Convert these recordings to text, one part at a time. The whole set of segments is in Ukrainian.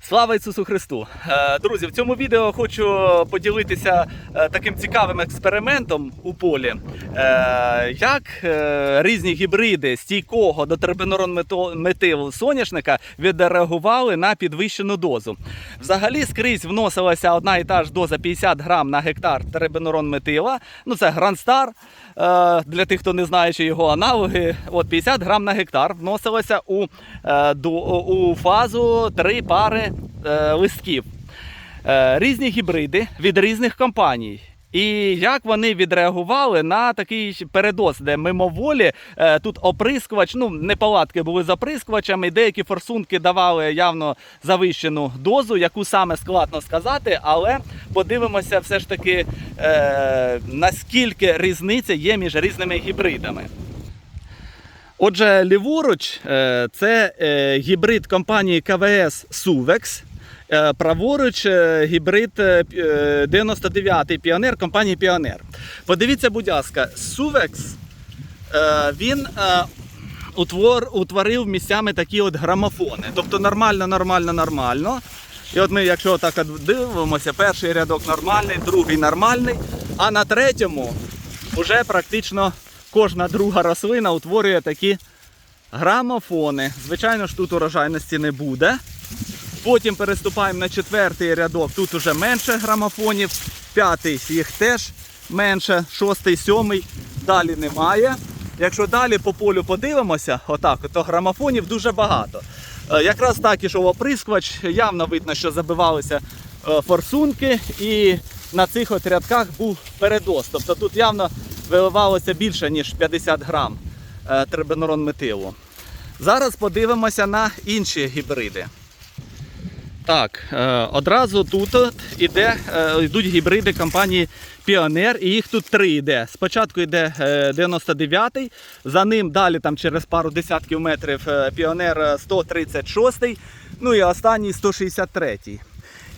Слава Ісусу Христу! Е, Друзі, в цьому відео хочу поділитися е, таким цікавим експериментом у полі, Е, як різні гібриди стійкого до тербенорон соняшника відреагували на підвищену дозу. Взагалі скрізь вносилася одна і та ж доза 50 грам на гектар тербенорон метила. Ну це Грандстар. Для тих, хто не знає, що його аналоги, от 50 грам на гектар вносилося у, у фазу три пари е, листків. Е, Різні гібриди від різних компаній. І як вони відреагували на такий передоз, де мимоволі е, тут оприскувач, ну неполадки були з оприскувачами, деякі форсунки давали явно завищену дозу, яку саме складно сказати, але подивимося все ж таки, е, наскільки різниця є між різними гібридами. Отже, ліворуч е, це е, гібрид компанії КВС Suvex. Е, Праворуч гібрид е, пі- е, 99-й піонер компанії Піонер. Подивіться, будь ласка, е, він утвор, утворив місцями такі от грамофони. Тобто нормально, нормально, нормально. І от ми, якщо так дивимося, перший рядок нормальний, другий нормальний, а на третьому вже практично кожна друга рослина утворює такі грамофони. Звичайно ж, тут урожайності не буде. Потім переступаємо на четвертий рядок. Тут уже менше грамофонів. П'ятий їх теж менше, шостий, сьомий. Далі немає. Якщо далі по полю подивимося, отак, то грамофонів дуже багато. Е, Якраз так ішов оприскувач, явно видно, що забивалися е, форсунки, і на цих от рядках був передоз. Тобто тут явно виливалося більше, ніж 50 грам е, трибенорон метилу. Зараз подивимося на інші гібриди. Так, е, одразу тут іде, е, йдуть гібриди компанії Піонер, і їх тут три йде. Спочатку йде е, 99-й, за ним далі там через пару десятків метрів Піонер е, 136-й, ну і останній 163-й.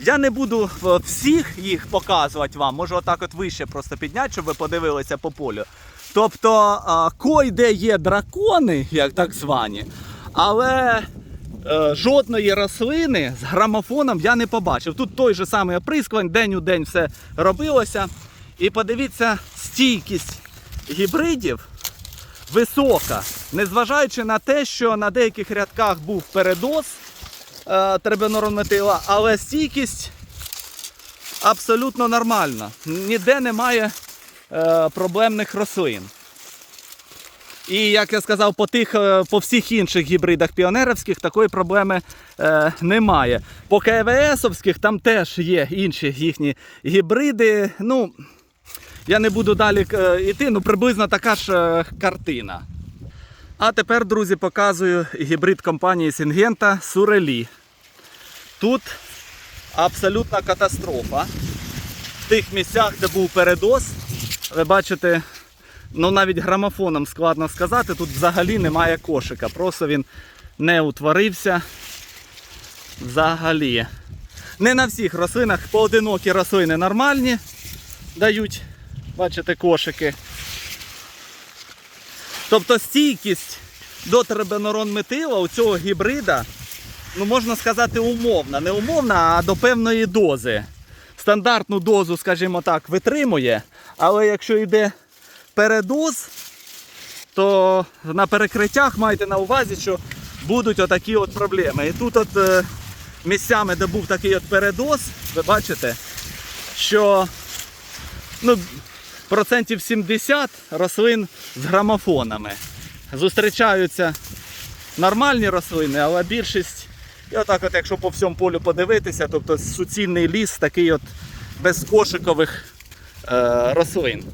Я не буду е, всіх їх показувати вам, можу отак от вище просто підняти, щоб ви подивилися по полю. Тобто, е, кой де є дракони, як так звані, але е, жодної рослини з грамофоном я не побачив. Тут той же самий оприскувань, день у день все робилося. І подивіться, стійкість гібридів висока, незважаючи на те, що на деяких рядках був передоз е, трибенорометила, але стійкість абсолютно нормальна. Ніде немає е, проблемних рослин. І як я сказав, по тих, е, по всіх інших гібридах піонерівських такої проблеми е, немає. По КВСовських там теж є інші їхні гібриди. Ну, я не буду далі е, йти, ну приблизно така ж е, картина. А тепер, друзі, показую гібрид компанії Сінгента Сурелі. Тут абсолютна катастрофа. В тих місцях, де був передоз, ви бачите, ну навіть грамофоном складно сказати, тут взагалі немає кошика. Просто він не утворився взагалі. Не на всіх рослинах, поодинокі рослини нормальні дають, бачите, кошики. Тобто стійкість до трибенорон метила у цього гібрида, ну можна сказати, умовна. Не умовна, а до певної дози. Стандартну дозу, скажімо так, витримує, але якщо йде передоз, то на перекриттях майте на увазі, що будуть отакі от проблеми. І тут от е, місцями, де був такий от передоз, ви бачите, що ну, процентів 70 рослин з грамофонами. Зустрічаються нормальні рослини, але більшість, і отак, от, якщо по всьому полю подивитися, тобто суцільний ліс такий от без кошикових е, рослин.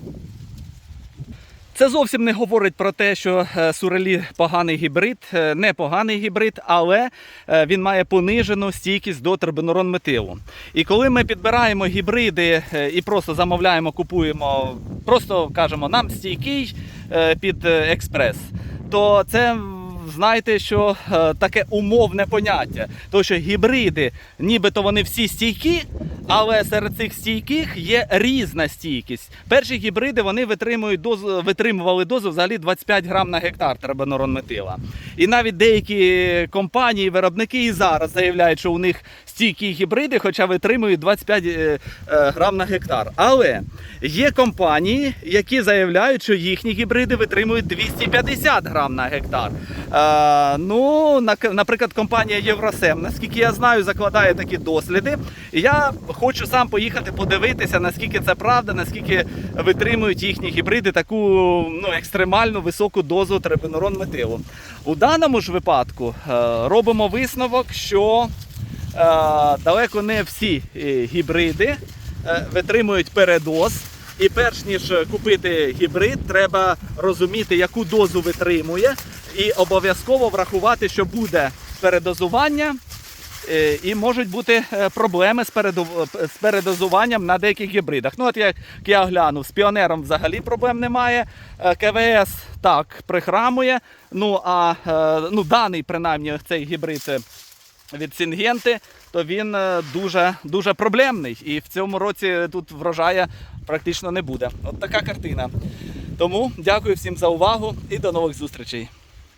Це зовсім не говорить про те, що е, Сурелі поганий гібрид, Е, не поганий гібрид, але е, він має понижену стійкість до трибенорон метилу. І коли ми підбираємо гібриди і просто замовляємо, купуємо, просто кажемо, нам стійкий під експрес, то це знаєте, що е, таке умовне поняття. Тому що гібриди, нібито вони всі стійкі, Але серед цих стійких є різна стійкість. Перші гібриди вони витримують дозу, витримували дозу взагалі 25 грам на гектар трибонуронметила. І навіть деякі компанії, виробники і зараз заявляють, що у них стійкі гібриди, хоча витримують 25 е, е, грам на гектар. Але є компанії, які заявляють, що їхні гібриди витримують 250 грам на гектар. Е, ну, наприклад, компанія Євросем, наскільки я знаю, закладає такі досліди. І я хочу сам поїхати подивитися, наскільки це правда, наскільки витримують їхні гібриди таку ну, екстремальну високу дозу трибенурон метилу. У даному ж випадку е, робимо висновок, що е, далеко не всі гібриди витримують передоз. І перш ніж купити гібрид, треба розуміти, яку дозу витримує, і обов'язково врахувати, що буде передозування, е, і можуть бути е, проблеми з, передозуванням на деяких гібридах. Ну, от як я глянув, з піонером взагалі проблем немає. Е, КВС так прихрамує. Ну а е, ну, даний, принаймні, цей гібрид. Від Сінгенти, то він е, дуже, дуже проблемний. І в цьому році тут врожая практично не буде. От така картина. Тому дякую всім за увагу і до нових зустрічей.